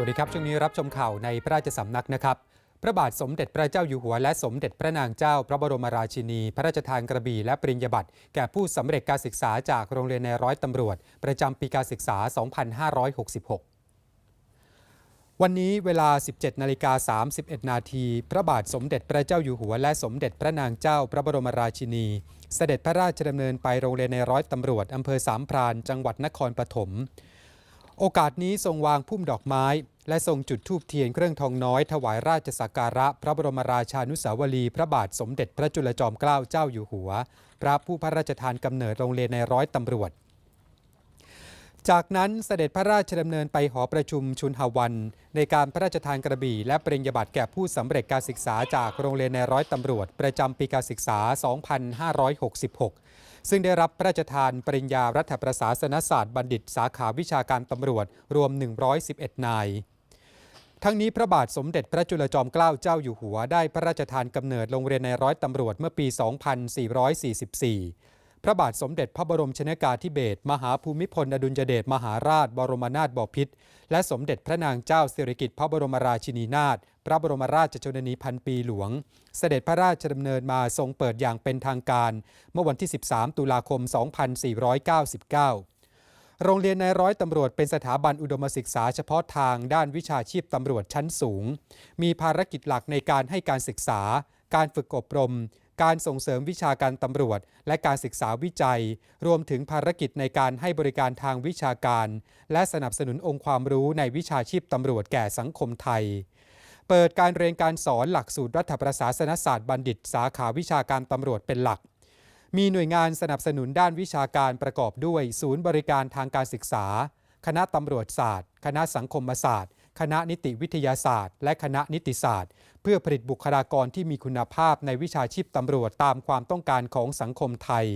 วัสดีครับช่วงนี้รับชมข่าวในพระราชสำนักนะครับ พระบาทสมเด็จพระเจ้าอยู่หัวและสมเด็จพระนางเจ้า พระบรมราชินี พระราชทานกระบี่และปริญญาบัตรแก่ผู้สำเร็จการศึกษาจากโรงเรียนในร้อยตำรวจ ประจำปีการศึกษา 2566วันนี้เวลา 17 นาฬิกา 31 นาที พระบาทสมเด็จพระเจ้าอยู่หัว และสมเด็จพระนางเจ้าพระบรมราชินี เสด็จพระราชดำเนินไปโรงเรียนในร้อยตำรวจอำเภอสามพราน จังหวัดนครปฐม โอกาสนี้ทรงวางพุ่มดอกไม้ และทรงจุดธูปเทียนเครื่องทองน้อย ถวายราชสักการะ พระบรมราชานุสาวรีพระบาทสมเด็จพระจุลจอมเกล้าเจ้าอยู่หัว พระผู้พระราชทานกำเนิดโรงเรียนในร้อยตำรวจ จากนั้นเสด็จพระราชดำเนินไปหอประชุมชุนหวัน ในการพระราชทานกระบี่ และปริญญาบัตรแก่ผู้สำเร็จการศึกษาจากโรงเรียนในร้อยตำรวจ ประจำปีการศึกษา 2566 ซึ่งได้รับพระราชทานปริญญารัฐประศาสนศาสตร์บัณฑิต สาขาวิชาการตำรวจรวม 111 นาย ทั้งนี้พระบาทสมเด็จพระจุลจอมเกล้าเจ้าอยู่หัวได้พระราชทานกำเนิดโรงเรียนในร้อยตำรวจเมื่อปี 2444พระบาทสมเด็จพระบรมชนากาธิเบศรมหาภูมิพลอดุลยเดชมหาราช บรมนาถบพิตรและสมเด็จพระนางเจ้าสิริกิติ์พระบรมราชินีนาถ ระบรมราชชนนีพันปีหลวง เสด็จพระราชดำเนินมาทรงเปิดอย่างเป็นทางการ เมื่อวันที่ 13 ตุลาคม 2499 โรงเรียนในร้อยตำรวจเป็นสถาบันอุดมศึกษาเฉพาะทางด้านวิชาชีพตำรวจชั้นสูง มีภารกิจหลักในการให้การศึกษา การฝึกอบรม การส่งเสริมวิชาการตำรวจ และการศึกษาวิจัย รวมถึงภารกิจในการให้บริการทางวิชาการ และสนับสนุนองค์ความรู้ในวิชาชีพตำรวจแก่สังคมไทย เปิดการเรียนการสอนหลักสูตรรัฐประศาสนศาสตร์บัณฑิต สาขาวิชาการตำรวจเป็นหลัก มีหน่วยงานสนับสนุนด้านวิชาการประกอบด้วย ศูนย์บริการทางการศึกษา คณะตำรวจศาสตร์ คณะสังคมศาสตร์ คณะนิติวิทยาศาสตร์ และคณะนิติศาสตร์ เพื่อผลิตบุคลากรที่มีคุณภาพในวิชาชีพตำรวจตามความต้องการของสังคมไทย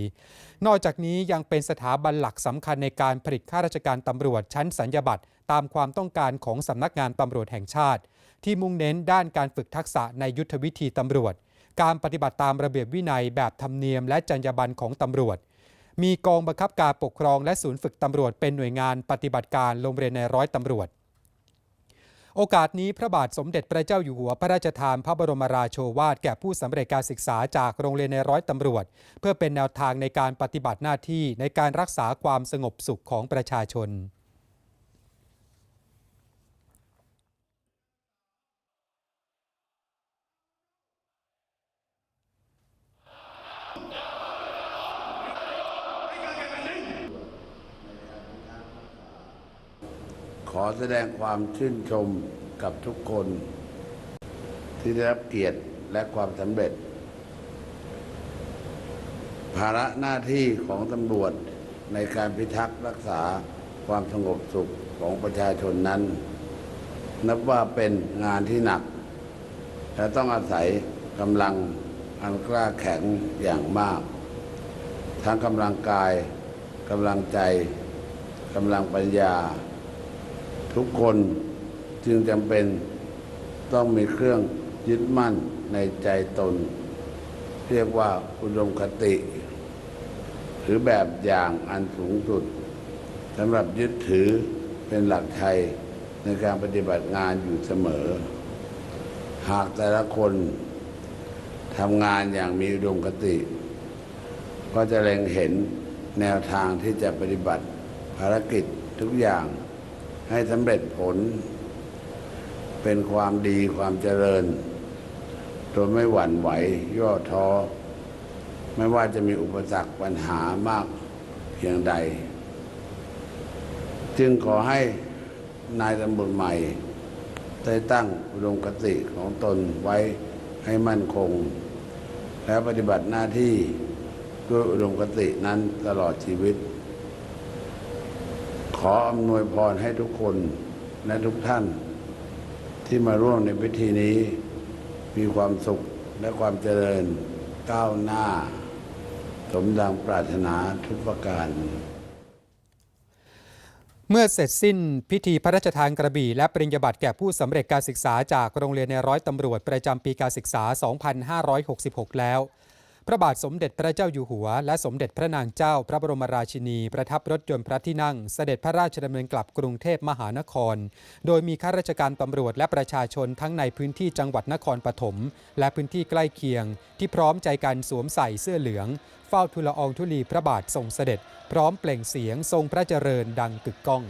นอกจากนี้ยังเป็นสถาบันหลักสำคัญในการผลิตข้าราชการตำรวจชั้นสัญญาบัตรตามความต้องการของสำนักงานตำรวจแห่งชาติ ที่มุ่งเน้นด้านการฝึกทักษะในยุทธวิธีตำรวจ การปฏิบัติตามระเบียบวินัยแบบธรรมเนียมและจรรยาบรรณของตำรวจ มีกองบังคับการปกครองและศูนย์ฝึกตำรวจเป็นหน่วยงานปฏิบัติการโรงเรียนในร้อยตำรวจ โอกาสนี้พระบาทสมเด็จพระเจ้าอยู่หัวพระราชทานพระบรมราโชวาทแก่ผู้สำเร็จการศึกษาจากโรงเรียนในร้อยตำรวจ เพื่อเป็นแนวทางในการปฏิบัติหน้าที่ในการรักษาความสงบสุขของประชาชน ขอแสดงความชื่นชมกับทุกคน ที่ได้รับเกียรติและความสำเร็จ ภาระหน้าที่ของตำรวจในการพิทักษ์รักษาความสงบสุขของประชาชนนั้น นับว่าเป็นงานที่หนัก และต้องอาศัยกำลังอันกล้าแข็งอย่างมาก ทั้งกำลังกายกำลังใจกำลังปัญญา ทุกคนจึงจำเป็นต้องมีเครื่องยึดมั่นในใจตน เรียกว่าอุดมคติ หรือแบบอย่างอันสูงสุดสำหรับยึดถือเป็นหลักชัยในการปฏิบัติงานอยู่เสมอ หากแต่ละคนทำงานอย่างมีอุดมคติ ก็จะเล็งเห็นแนวทางที่จะปฏิบัติภารกิจทุกอย่าง ให้สำเร็จผล เป็นความดีความเจริญโดยไม่หวั่นไหว ย่อท้อ ไม่ว่าจะมีอุปสรรคปัญหามากเพียงใด จึงขอให้นายตำรวจใหม่ ได้ตั้งอุดมคติของตนไว้ให้มั่นคง และปฏิบัติหน้าที่ด้วยอุดมคตินั้นตลอดชีวิต ออำนวยพรให้ทุกคนและทุกท่าน ที่มาร่วมในพิธีนี้ มีความสุขและความเจริญก้าวหน้า สมดังปรารถนาทุกประการเมื่อเสร็จสิ้นพิธีพระราชทานกระบี่และปริญญาบัตรแก่ผู้สำเร็จการศึกษาจากโรงเรียนในร้อยตำรวจประจำปีการศึกษา 2566 แล้ว พระบาทสมเด็จพระเจ้าอยู่หัว และสมเด็จพระนางเจ้าพระบรมราชินี ประทับรถยนต์พระที่นั่ง เสด็จพระราชดำเนินกลับกรุงเทพมหานคร โดยมีข้าราชการตำรวจและประชาชนทั้งในพื้นที่จังหวัดนครปฐมและพื้นที่ใกล้เคียง ที่พร้อมใจกันสวมใส่เสื้อเหลือง เฝ้าทูลอองธุลีพระบาททรงเสด็จ พร้อมเปล่งเสียงทรงพระเจริญดังกึกก้อง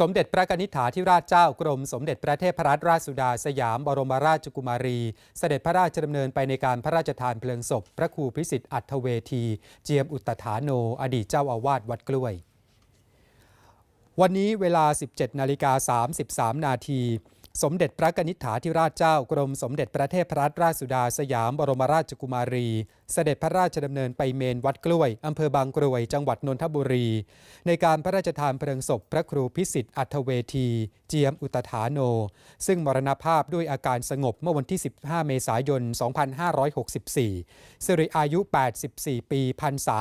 สมเด็จพระกนิษฐาธิราชเจ้ากรม สมเด็จพระเทพรัตนราชสุดาสยามบรมราชกุมารี เสด็จพระราชดำเนินไปในการพระราชทานเพลิงศพ พระครูพิสิทธิ์อัทเวที เจียมอุตตฐาโน อดีตเจ้าอาวาสวัดกล้วย วันนี้เวลา 17 นาฬิกา 33 นาที สมเด็จพระนิษฐาธิราชเจ้ากรมสมเด็จพระเทพรัตนราชสุดาสยามบรมราชกุมารี เสด็จพระราชดำเนินไปเมนวัดกล้วยอำเภอบางกรวย จังหวัดนนทบุรี ในการพระราชทานเพลิงศพพระครูพิสิทธิ์อัถเวที เจียมอุตฐาโน ซึ่งมรณภาพด้วยอาการสงบเมื่อวันที่ 15 เมษายน 2564 สิริอายุ 84 ปีพรรษา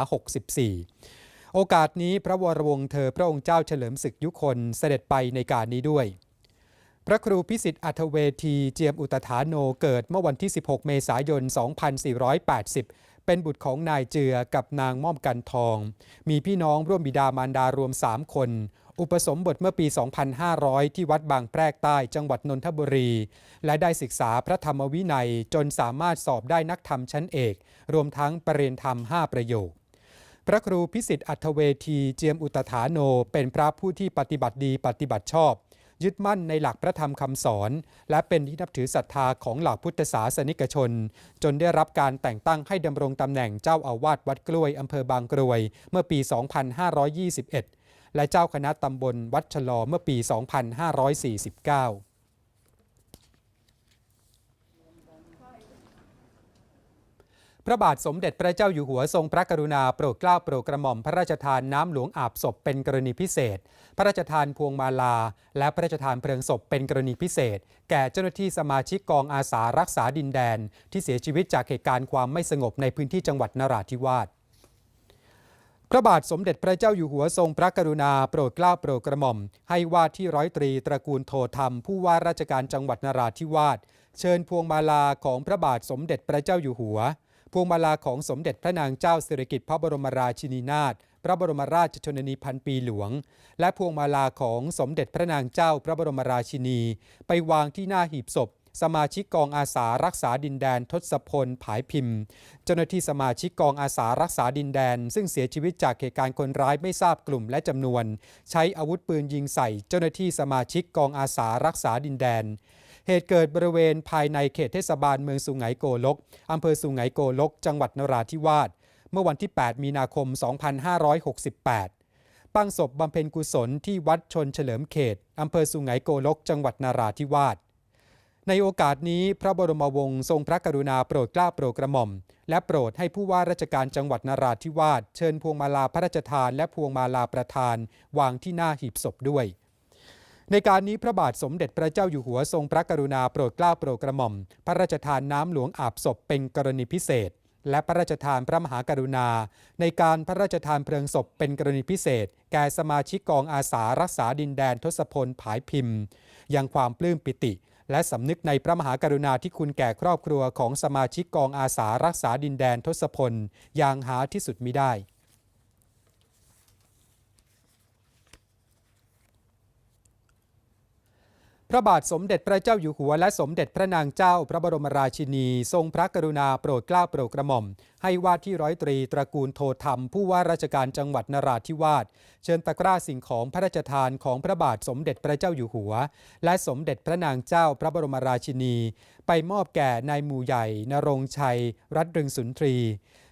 64 โอกาสนี้พระวรวงศ์เธอพระองค์เจ้าเฉลิมศึกยุคนเสด็จไปในการนี้ด้วย พระครูพิสิทธิ์อัถเวทีเจียมอุตฐาโนเกิดเมื่อวันที่ 16 เมษายน 2480 เป็นบุตรของนายเจือกับนางม่อมกันทอง มีพี่น้องร่วมบิดามารดารวม 3 คน อุปสมบทเมื่อปี 2500 ที่วัดบางแพรกใต้จังหวัดนนทบุรี และได้ศึกษาพระธรรมวินัยจนสามารถสอบได้นักธรรมชั้นเอก รวมทั้งประเรียนธรรม 5 ประโยคพระครูพิสิทธิ์อัถเวทีเจียมอุตฐาโน เป็นพระผู้ที่ปฏิบัติดีปฏิบัติชอบ ยึดมั่นในหลักพระธรรมคำสอน และเป็นที่นับถือศรัทธาของเหล่าพุทธศาสนิกชน จนได้รับการแต่งตั้งให้ดำรงตำแหน่งเจ้าอาวาสวัดกล้วยอำเภอบางกรวย เมื่อปี 2521 และเจ้าคณะตำบลวัดชะลอเมื่อปี 2549 พระบาทสมเด็จพระเจ้าอยู่หัวทรงพระกรุณาโปรดเกล้าโปรดกระหม่อมพระราชทานน้ำหลวงอาบศพเป็นกรณีพิเศษ พระราชทานพวงมาลา และพระราชทานเพลิงศพเป็นกรณีพิเศษ แก่เจ้าหน้าที่สมาชิกกองอาสารักษาดินแดน ที่เสียชีวิตจากเหตุการณ์ความไม่สงบในพื้นที่จังหวัดนราธิวาสพระบาทสมเด็จพระเจ้าอยู่หัวทรงพระกรุณาโปรดเกล้าโปรดกระหม่อม ให้ว่าที่ร้อยตรีตระกูลโทธรรม ผู้ว่าราชการจังหวัดนราธิวาสเชิญพวงมาลาของพระบาทสมเด็จพระเจ้าอยู่หัว วงมาลาของสมเด็จพระนางเจ้าสิริกิติ์พระบรมราชินีนาถพระบรมราชชนนีพันปีหลวง และพวงมาลาของสมเด็จพระนางเจ้าพระบรมราชินี ไปวางที่หน้าหีบศพ สมาชิกกองอาสารักษาดินแดนทศพลผายพิมพ์ เจ้าหน้าที่สมาชิกกองอาสารักษาดินแดน ซึ่งเสียชีวิตจากเหตุการณ์คนร้ายไม่ทราบกลุ่มและจำนวน ใช้อาวุธปืนยิงใส่เจ้าหน้าที่สมาชิกกองอาสารักษาดินแดน เหตุเกิดบริเวณภายในเขตเทศบาลเมืองสุไหงโกลก อำเภอสุไหงโกลก จังหวัดนราธิวาส เมื่อวันที่ 8 มีนาคม 2568 ตั้งศพบำเพ็ญกุศลที่วัดชนเฉลิมเขต อำเภอสุไหงโกลก จังหวัดนราธิวาส ในโอกาสนี้พระบรมวงศ์ทรงพระกรุณาโปรดเกล้าโปรดกระหม่อม และโปรดให้ผู้ว่าราชการจังหวัดนราธิวาสเชิญพวงมาลาพระราชทาน และพวงมาลาประธาน วางที่หน้าหีบศพด้วย ในการนี้พระบาทสมเด็จพระเจ้าอยู่หัวทรงพระกรุณาโปรดเกล้าโปรดกระหม่อม พระราชทานน้ำหลวงอาบศพเป็นกรณีพิเศษ และพระราชทานพระมหากรุณา ในการพระราชทานเพลิงศพเป็นกรณีพิเศษ แก่สมาชิกกองอาสารักษาดินแดนทศพลผายพิมพ์ยังความปลื้มปิติ และสำนึกในพระมหากรุณาที่คุณแก่ครอบครัวของสมาชิกกองอาสารักษาดินแดนทศพลอย่างหาที่สุดมิได้ พระบาทสมเด็จพระเจ้าอยู่หัวและสมเด็จพระนางเจ้าพระบรมราชินี ทรงพระกรุณาโปรดเกล้าโปรดกระหม่อม ให้ว่าที่ร้อยตรีตระกูลโทธรรม ผู้ว่าราชการจังหวัดนราธิวาสเชิญตะกร้าสิ่งของพระราชทานของพระบาทสมเด็จพระเจ้าอยู่หัว และสมเด็จพระนางเจ้าพระบรมราชินี ไปมอบแก่นายหมู่ใหญ่นรงชัย รัตรึงสุนทรี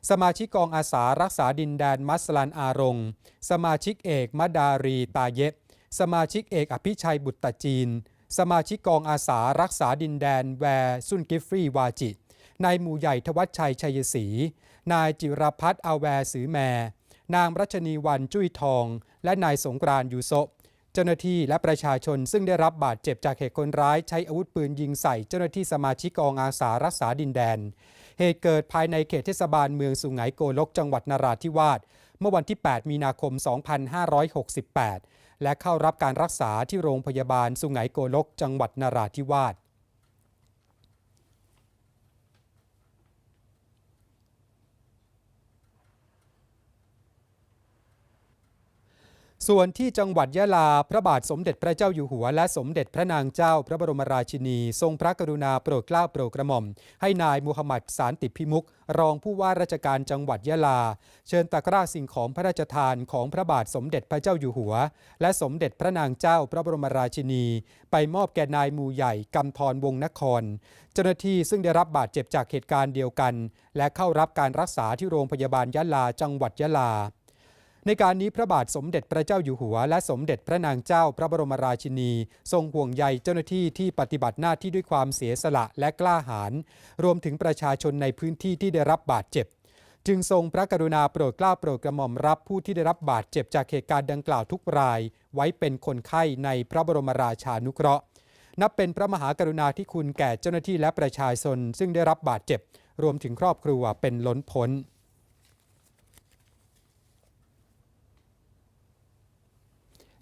สมาชิกกองอาสารักษาดินแดนมัสลันอารงสมาชิกเอกมดารีตาเยะสมาชิกเอกอภิชัยบุตรจีน สมาชิกกองอาสารักษาดินแดนแวร์ซุนกิฟฟรีวาจินายหมู่ใหญ่ทวัชชัยชัยศรี นายจิรพัฒน์อาแวสือแม นางรัชนีวันจุ้ยทอง และนายสงกรานยูโซเจ้าหน้าที่และประชาชนซึ่งได้รับบาดเจ็บจากเหตุคนร้ายใช้อาวุธปืนยิงใส่เจ้าหน้าที่สมาชิกกองอาสารักษาดินแดน เหตุเกิดภายในเขตเทศบาลเมืองสุไหงโกลกจังหวัดนราธิวาสเมื่อวันที่ 8 มีนาคม 2568 และเข้ารับการรักษาที่โรงพยาบาลสุไหงโกลก จังหวัดนราธิวาส ส่วนที่จังหวัดยะลา พระบาทสมเด็จพระเจ้าอยู่หัว และสมเด็จพระนางเจ้า พระบรมราชินี ทรงพระกรุณาโปรดเกล้าโปรดกระหม่อม ให้นายมูฮัมหมัดสารติพิมุก รองผู้ว่าราชการจังหวัดยะลา เชิญตะกร้าสิ่งของพระราชทานของพระบาทสมเด็จพระเจ้าอยู่หัว และสมเด็จพระนางเจ้า พระบรมราชินี ไปมอบแก่นายมูใหญ่กำธรวงนคร เจ้าหน้าที่ซึ่งได้รับบาดเจ็บจากเหตุการณ์เดียวกัน และเข้ารับการรักษาที่โรงพยาบาลยะลาจังหวัดยะลา ในการนี้พระบาทสมเด็จพระเจ้าอยู่หัว และสมเด็จพระนางเจ้าพระบรมราชินี ทรงห่วงใยเจ้าหน้าที่ที่ปฏิบัติหน้าที่ด้วยความเสียสละและกล้าหาญรวมถึงประชาชนในพื้นที่ที่ได้รับบาดเจ็บ จึงทรงพระกรุณาโปรดเกล้าโปรดกระหม่อมรับผู้ที่ได้รับบาดเจ็บจากเหตุการณ์ดังกล่าวทุกราย ไว้เป็นคนไข้ในพระบรมราชานุเคราะห์ นับเป็นพระมหากรุณาธิคุณแก่เจ้าหน้าที่และประชาชนซึ่งได้รับบาดเจ็บ รวมถึงครอบครัวเป็นล้นพ้น